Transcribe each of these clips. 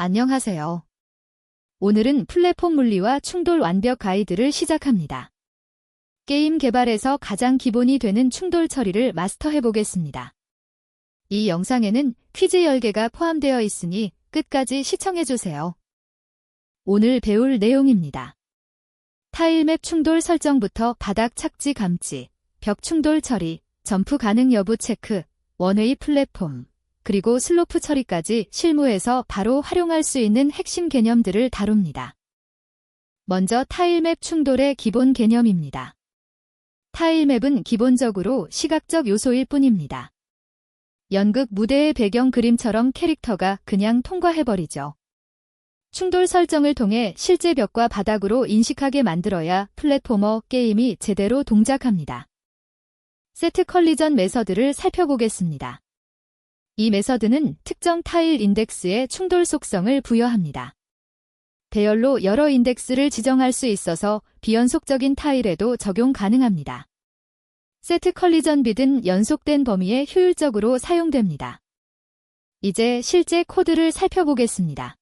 안녕하세요. 오늘은 플랫폼 물리와 충돌 완벽 가이드를 시작합니다. 게임 개발에서 가장 기본이 되는 충돌 처리를 마스터해 보겠습니다. 이 영상에는 퀴즈 10개가 포함되어 있으니 끝까지 시청해 주세요. 오늘 배울 내용입니다. 타일맵 충돌 설정부터 바닥 착지 감지, 벽 충돌 처리, 점프 가능 여부 체크, 원웨이 플랫폼, 그리고 슬로프 처리까지 실무에서 바로 활용할 수 있는 핵심 개념들을 다룹니다. 먼저 타일맵 충돌의 기본 개념입니다. 타일맵은 기본적으로 시각적 요소일 뿐입니다. 연극 무대의 배경 그림처럼 캐릭터가 그냥 통과해버리죠. 충돌 설정을 통해 실제 벽과 바닥으로 인식하게 만들어야 플랫포머 게임이 제대로 동작합니다. 세트 컬리전 메서드를 살펴보겠습니다. 이 메서드는 특정 타일 인덱스에 충돌 속성을 부여합니다. 배열로 여러 인덱스를 지정할 수 있어서 비연속적인 타일에도 적용 가능합니다. 세트 컬리전 빗은 연속된 범위에 효율적으로 사용됩니다. 이제 실제 코드를 살펴보겠습니다.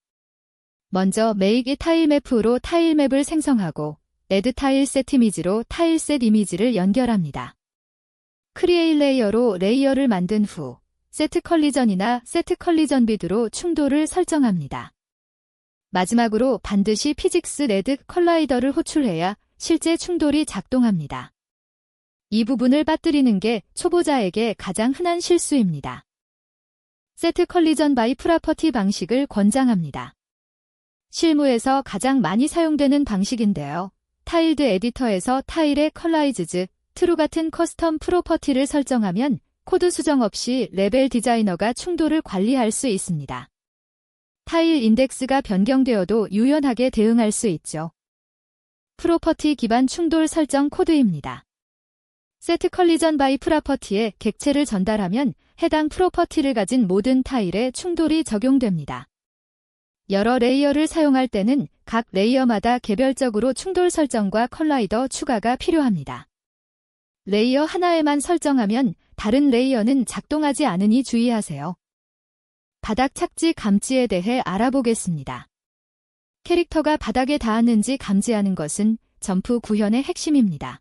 먼저 make 타일 맵으로 타일 맵을 생성하고 add 타일 셋 이미지로 타일 셋 이미지를 연결합니다. 크리에이 레이어로 레이어를 만든 후 세트 컬리전이나 세트 컬리전 비드로 충돌을 설정합니다. 마지막으로 반드시 피직스 레드 컬라이더를 호출해야 실제 충돌이 작동합니다. 이 부분을 빠뜨리는 게 초보자에게 가장 흔한 실수입니다. 세트 컬리전 바이 프라퍼티 방식을 권장합니다. 실무에서 가장 많이 사용되는 방식인데요. 타일드 에디터에서 타일의 컬라이즈즈, 트루 같은 커스텀 프로퍼티를 설정하면 코드 수정 없이 레벨 디자이너가 충돌을 관리할 수 있습니다. 타일 인덱스가 변경되어도 유연하게 대응할 수 있죠. 프로퍼티 기반 충돌 설정 코드입니다. 세트 컬리전 바이 프로퍼티에 객체를 전달하면 해당 프로퍼티를 가진 모든 타일에 충돌이 적용됩니다. 여러 레이어를 사용할 때는 각 레이어마다 개별적으로 충돌 설정과 컬라이더 추가가 필요합니다. 레이어 하나에만 설정하면 다른 레이어는 작동하지 않으니 주의하세요. 바닥 착지 감지에 대해 알아보겠습니다. 캐릭터가 바닥에 닿았는지 감지하는 것은 점프 구현의 핵심입니다.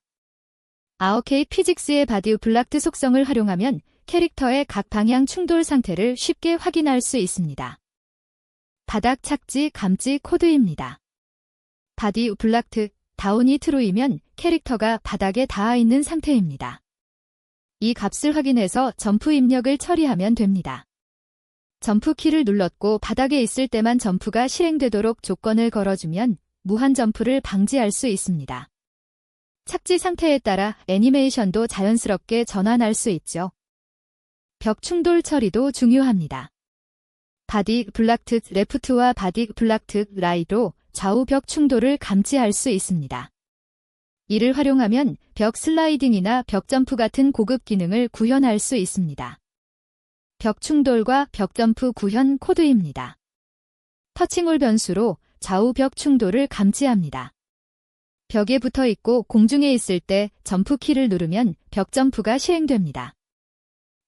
아오케이 피직스의 바디 블락트 속성을 활용하면 캐릭터의 각 방향 충돌 상태를 쉽게 확인할 수 있습니다. 바닥 착지 감지 코드입니다. 바디 블락트 다운이 트루이면 캐릭터가 바닥에 닿아 있는 상태입니다. 이 값을 확인해서 점프 입력을 처리하면 됩니다. 점프 키를 눌렀고 바닥에 있을 때만 점프가 실행되도록 조건을 걸어주면 무한 점프를 방지할 수 있습니다. 착지 상태에 따라 애니메이션도 자연스럽게 전환할 수 있죠. 벽 충돌 처리도 중요합니다. 바디 블락트 레프트와 바디 블락트 라이로 좌우 벽 충돌을 감지할 수 있습니다. 이를 활용하면 벽 슬라이딩이나 벽 점프 같은 고급 기능을 구현할 수 있습니다. 벽 충돌과 벽 점프 구현 코드입니다. 터칭홀 변수로 좌우 벽 충돌을 감지합니다. 벽에 붙어 있고 공중에 있을 때 점프 키를 누르면 벽 점프가 실행됩니다.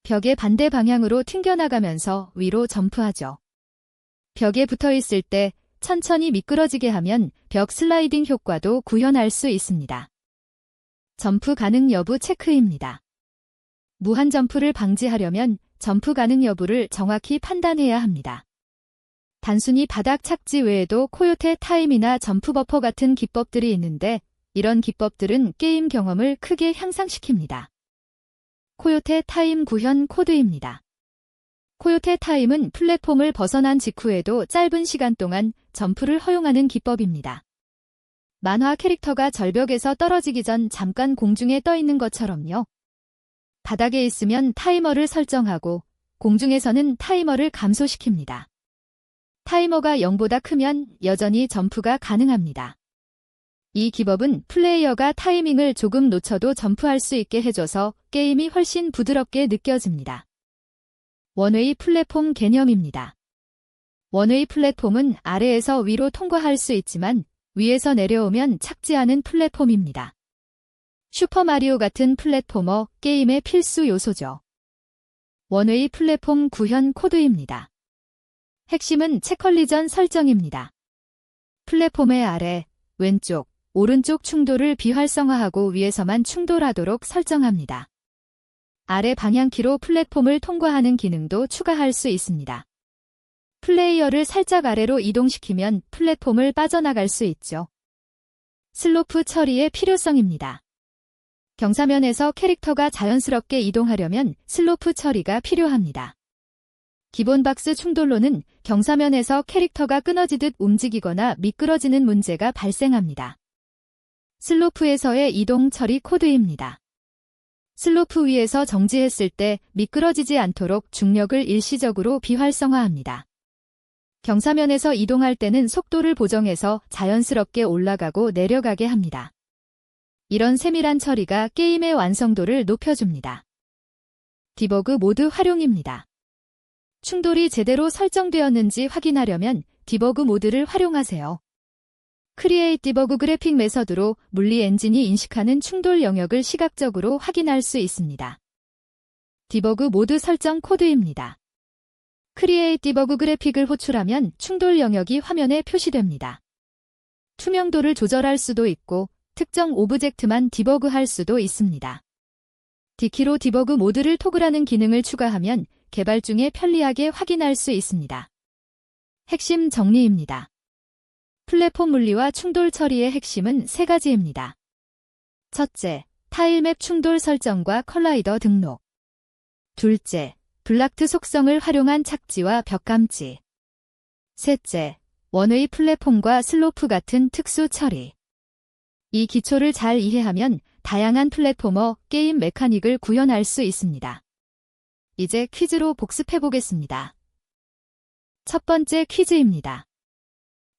벽의 반대 방향으로 튕겨나가면서 위로 점프하죠. 벽에 붙어 있을 때 천천히 미끄러지게 하면 벽 슬라이딩 효과도 구현할 수 있습니다. 점프 가능 여부 체크입니다. 무한 점프를 방지하려면 점프 가능 여부를 정확히 판단해야 합니다. 단순히 바닥 착지 외에도 코요테 타임이나 점프 버퍼 같은 기법들이 있는데 이런 기법들은 게임 경험을 크게 향상시킵니다. 코요테 타임 구현 코드입니다. 코요테 타임은 플랫폼을 벗어난 직후에도 짧은 시간 동안 점프를 허용하는 기법입니다. 만화 캐릭터가 절벽에서 떨어지기 전 잠깐 공중에 떠 있는 것처럼요. 바닥에 있으면 타이머를 설정하고 공중에서는 타이머를 감소시킵니다. 타이머가 0보다 크면 여전히 점프가 가능합니다. 이 기법은 플레이어가 타이밍을 조금 놓쳐도 점프할 수 있게 해줘서 게임이 훨씬 부드럽게 느껴집니다. 원웨이 플랫폼 개념입니다. 원웨이 플랫폼은 아래에서 위로 통과할 수 있지만 위에서 내려오면 착지하는 플랫폼입니다. 슈퍼마리오 같은 플랫포머 게임의 필수 요소죠. 원웨이 플랫폼 구현 코드입니다. 핵심은 체컬리전 설정입니다. 플랫폼의 아래, 왼쪽, 오른쪽 충돌을 비활성화하고 위에서만 충돌하도록 설정합니다. 아래 방향키로 플랫폼을 통과하는 기능도 추가할 수 있습니다. 플레이어를 살짝 아래로 이동시키면 플랫폼을 빠져나갈 수 있죠. 슬로프 처리의 필요성입니다. 경사면에서 캐릭터가 자연스럽게 이동하려면 슬로프 처리가 필요합니다. 기본 박스 충돌로는 경사면에서 캐릭터가 끊어지듯 움직이거나 미끄러지는 문제가 발생합니다. 슬로프에서의 이동 처리 코드입니다. 슬로프 위에서 정지했을 때 미끄러지지 않도록 중력을 일시적으로 비활성화합니다. 경사면에서 이동할 때는 속도를 보정해서 자연스럽게 올라가고 내려가게 합니다. 이런 세밀한 처리가 게임의 완성도를 높여줍니다. 디버그 모드 활용입니다. 충돌이 제대로 설정되었는지 확인하려면 디버그 모드를 활용하세요. 크리에이트 디버그 그래픽 메서드로 물리 엔진이 인식하는 충돌 영역을 시각적으로 확인할 수 있습니다. 디버그 모드 설정 코드입니다. 크리에이트 디버그 그래픽을 호출하면 충돌 영역이 화면에 표시됩니다. 투명도를 조절할 수도 있고 특정 오브젝트만 디버그할 수도 있습니다. 디키로 디버그 모드를 토글하는 기능을 추가하면 개발 중에 편리하게 확인할 수 있습니다. 핵심 정리입니다. 플랫폼 물리와 충돌 처리의 핵심은 세 가지입니다. 첫째, 타일맵 충돌 설정과 컬라이더 등록. 둘째, 블락트 속성을 활용한 착지와 벽감지. 셋째, 원웨이 플랫폼과 슬로프 같은 특수 처리. 이 기초를 잘 이해하면 다양한 플랫포머 게임 메카닉을 구현할 수 있습니다. 이제 퀴즈로 복습해 보겠습니다. 첫 번째 퀴즈입니다.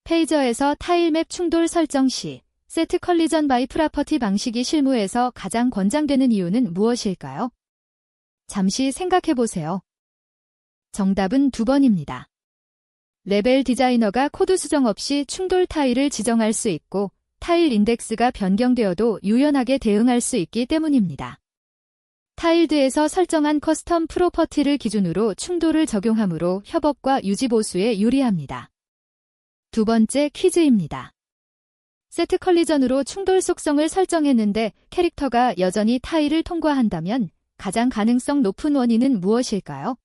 페이저에서 타일맵 충돌 설정 시 세트 컬리전 바이 프라퍼티 방식이 실무에서 가장 권장되는 이유는 무엇일까요? 잠시 생각해 보세요. 정답은 두 번입니다. 레벨 디자이너가 코드 수정 없이 충돌 타일을 지정할 수 있고 타일 인덱스가 변경되어도 유연하게 대응할 수 있기 때문입니다. 타일드에서 설정한 커스텀 프로퍼티를 기준으로 충돌을 적용하므로 협업과 유지 보수에 유리합니다. 두 번째 퀴즈입니다. 세트 컬리전으로 충돌 속성을 설정했는데 캐릭터가 여전히 타일을 통과한다면 가장 가능성 높은 원인은 무엇일까요?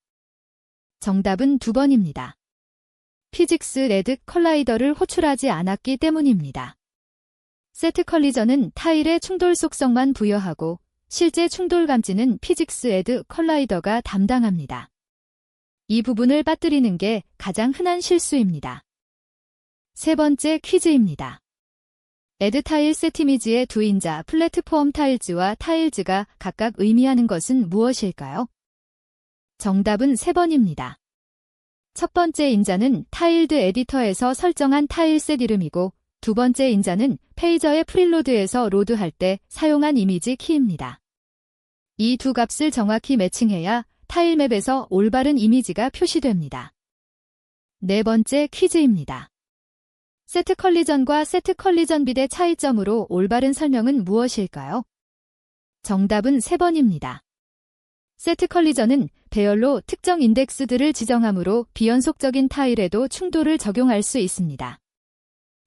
정답은 두 번입니다. 피직스 레드 컬라이더를 호출하지 않았기 때문입니다. 세트 컬리전은 타일의 충돌 속성만 부여하고 실제 충돌 감지는 피직스 에드 컬라이더가 담당합니다. 이 부분을 빠뜨리는 게 가장 흔한 실수입니다. 세 번째 퀴즈입니다. 에드 타일 세티미지의 두 인자 플랫폼 타일즈와 타일즈가 각각 의미하는 것은 무엇일까요? 정답은 세 번입니다. 첫 번째 인자는 타일드 에디터에서 설정한 타일셋 이름이고 두 번째 인자는 페이저의 프릴로드에서 로드할 때 사용한 이미지 키입니다. 이 두 값을 정확히 매칭해야 타일맵에서 올바른 이미지가 표시됩니다. 네 번째 퀴즈입니다. 세트 컬리전과 세트 컬리전 빛의 차이점으로 올바른 설명은 무엇일까요? 정답은 3번입니다. 세트 컬리전은 배열로 특정 인덱스들을 지정하므로 비연속적인 타일에도 충돌을 적용할 수 있습니다.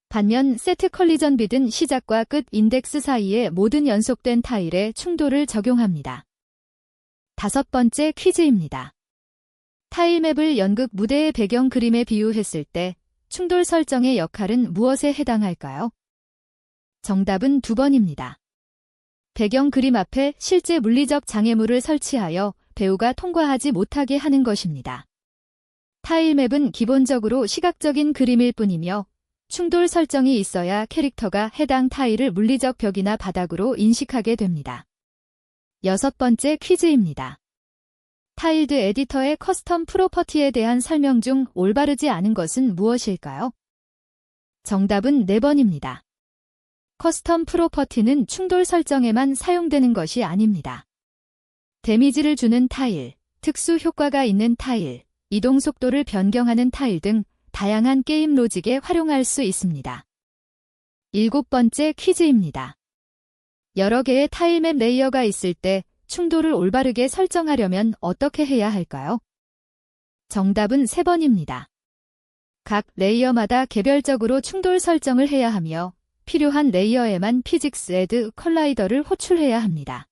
반면 세트 컬리전 빛은 시작과 끝 인덱스 사이의 모든 연속된 타일에 충돌을 적용합니다. 다섯 번째 퀴즈입니다. 타일맵을 연극 무대의 배경 그림에 비유했을 때 충돌 설정의 역할은 무엇에 해당할까요? 정답은 두 번입니다. 배경 그림 앞에 실제 물리적 장애물을 설치하여 배우가 통과하지 못하게 하는 것입니다. 타일맵은 기본적으로 시각적인 그림일 뿐이며 충돌 설정이 있어야 캐릭터가 해당 타일을 물리적 벽이나 바닥으로 인식하게 됩니다. 여섯 번째 퀴즈입니다. 타일드 에디터의 커스텀 프로퍼티에 대한 설명 중 올바르지 않은 것은 무엇일까요? 정답은 4번입니다. 커스텀 프로퍼티는 충돌 설정에만 사용되는 것이 아닙니다. 데미지를 주는 타일, 특수 효과가 있는 타일, 이동 속도를 변경하는 타일 등 다양한 게임 로직에 활용할 수 있습니다. 일곱 번째 퀴즈입니다. 여러 개의 타일맵 레이어가 있을 때 충돌을 올바르게 설정하려면 어떻게 해야 할까요? 정답은 3번입니다. 각 레이어마다 개별적으로 충돌 설정을 해야 하며 필요한 레이어에만 피직스 애드 컬라이더를 호출해야 합니다.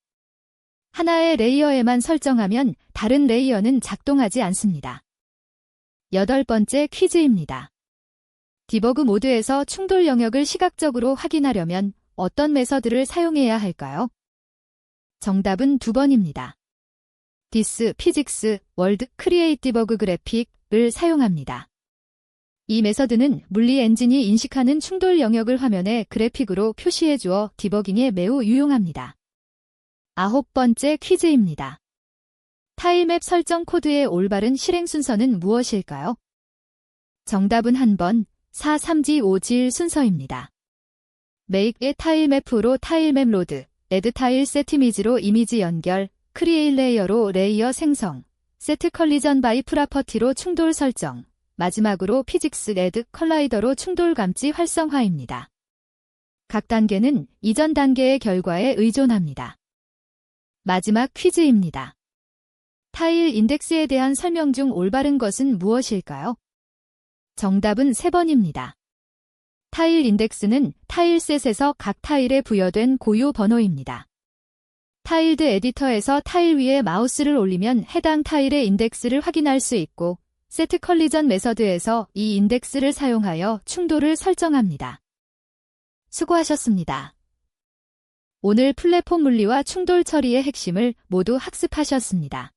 하나의 레이어에만 설정하면 다른 레이어는 작동하지 않습니다. 여덟 번째 퀴즈입니다. 디버그 모드에서 충돌 영역을 시각적으로 확인하려면 어떤 메서드를 사용해야 할까요? 정답은 두 번입니다. 디스 피직스 월드 크리에이티버그 그래픽을 사용합니다. 이 메서드는 물리 엔진이 인식하는 충돌 영역을 화면에 그래픽으로 표시해 주어 디버깅에 매우 유용합니다. 아홉 번째 퀴즈입니다. 타일맵 설정 코드의 올바른 실행 순서는 무엇일까요? 정답은 한번 4, 3지 5질 순서입니다. Make의 타일맵으로 타일맵 로드, Add 타일 세티미지로 이미지 연결, 크리에일 레이어로 레이어 생성, 세트 컬리전 바이 프라퍼티로 충돌 설정, 마지막으로 피직스 레드 컬라이더로 충돌 감지 활성화입니다. 각 단계는 이전 단계의 결과에 의존합니다. 마지막 퀴즈입니다. 타일 인덱스에 대한 설명 중 올바른 것은 무엇일까요? 정답은 3번입니다. 타일 인덱스는 타일셋에서 각 타일에 부여된 고유 번호입니다. 타일드 에디터에서 타일 위에 마우스를 올리면 해당 타일의 인덱스를 확인할 수 있고 세트 컬리전 메서드에서 이 인덱스를 사용하여 충돌을 설정합니다. 수고하셨습니다. 오늘 플랫폼 물리와 충돌 처리의 핵심을 모두 학습하셨습니다.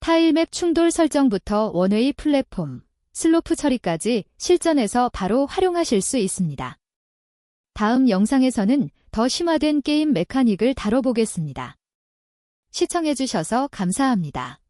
타일맵 충돌 설정부터 원웨이 플랫폼, 슬로프 처리까지 실전에서 바로 활용하실 수 있습니다. 다음 영상에서는 더 심화된 게임 메카닉을 다뤄보겠습니다. 시청해주셔서 감사합니다.